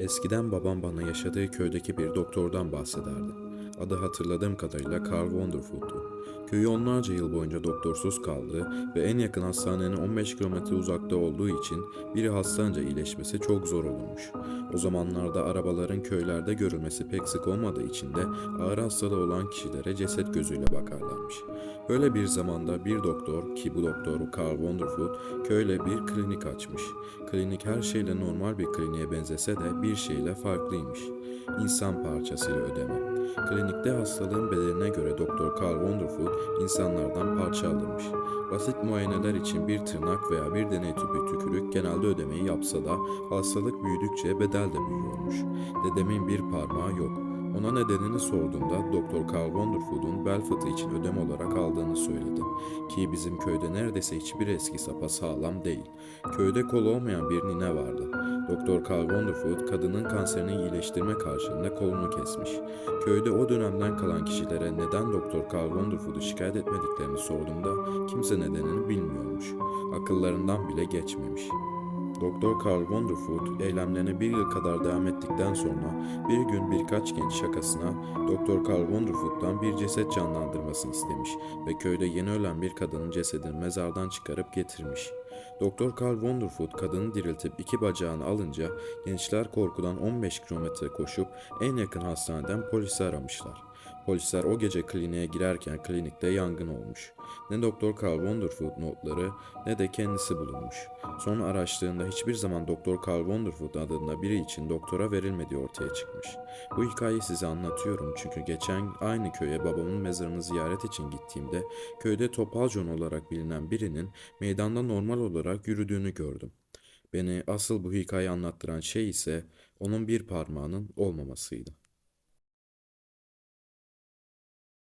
Eskiden babam bana yaşadığı köydeki bir doktordan bahsederdi. Adı hatırladığım kadarıyla Carl Wonderful'du. Köyü onlarca yıl boyunca doktorsuz kaldı ve en yakın hastanenin 15 kilometre uzakta olduğu için biri hastalanınca iyileşmesi çok zor olurmuş. O zamanlarda arabaların köylerde görülmesi pek sık olmadığı için de ağır hastalığı olan kişilere ceset gözüyle bakarlarmış. Böyle bir zamanda bir doktor ki bu doktor Carl Wonderful köyde bir klinik açmış. Klinik her şeyle normal bir kliniğe benzese de bir şeyle farklıymış. İnsan parçasıyla ödeme. Klinikte hastalığın bedeline göre Doktor Carl Wonderful insanlardan parça alırmış. Basit muayeneler için bir tırnak veya bir deney tüpü tükürük genelde ödemeyi yapsa da hastalık büyüdükçe bedel de büyüyormuş. Dedemin bir parmağı yok. Ona nedenini sorduğumda Doktor Carl Wonderful'un bel fıtığı için ödeme olarak aldığını söyledi. Ki bizim köyde neredeyse hiçbir eski sapa sağlam değil. Köyde kolu olmayan bir nine vardı. Doktor Carl Wonderful kadının kanserini iyileştirme karşılığında kolunu kesmiş. Köyde o dönemden kalan kişilere neden Doktor Carl Wonderful'u şikayet etmediklerini sorduğumda kimse nedenini bilmiyormuş. Akıllarından bile geçmemiş. Doktor Carl Wonderful eylemlerine bir yıl kadar devam ettikten sonra bir gün birkaç genç şakasına Doktor Carl Wonderful'dan bir ceset canlandırmasını istemiş ve köyde yeni ölen bir kadının cesedini mezardan çıkarıp getirmiş. Doktor Carl Wonderful kadını diriltip iki bacağını alınca gençler korkudan 15 kilometre koşup en yakın hastaneden polisi aramışlar. Polisler o gece kliniğe girerken klinikte yangın olmuş. Ne Doktor Carl Wonderful notları ne de kendisi bulunmuş. Sonra araştırdığında hiçbir zaman Doktor Carl Wonderful adında biri için doktora verilmediği ortaya çıkmış. Bu hikayeyi size anlatıyorum çünkü geçen aynı köye babamın mezarını ziyaret için gittiğimde köyde Topal John olarak bilinen birinin meydanda normal olarak yürüdüğünü gördüm. Beni asıl bu hikayeyi anlattıran şey ise onun bir parmağının olmamasıydı.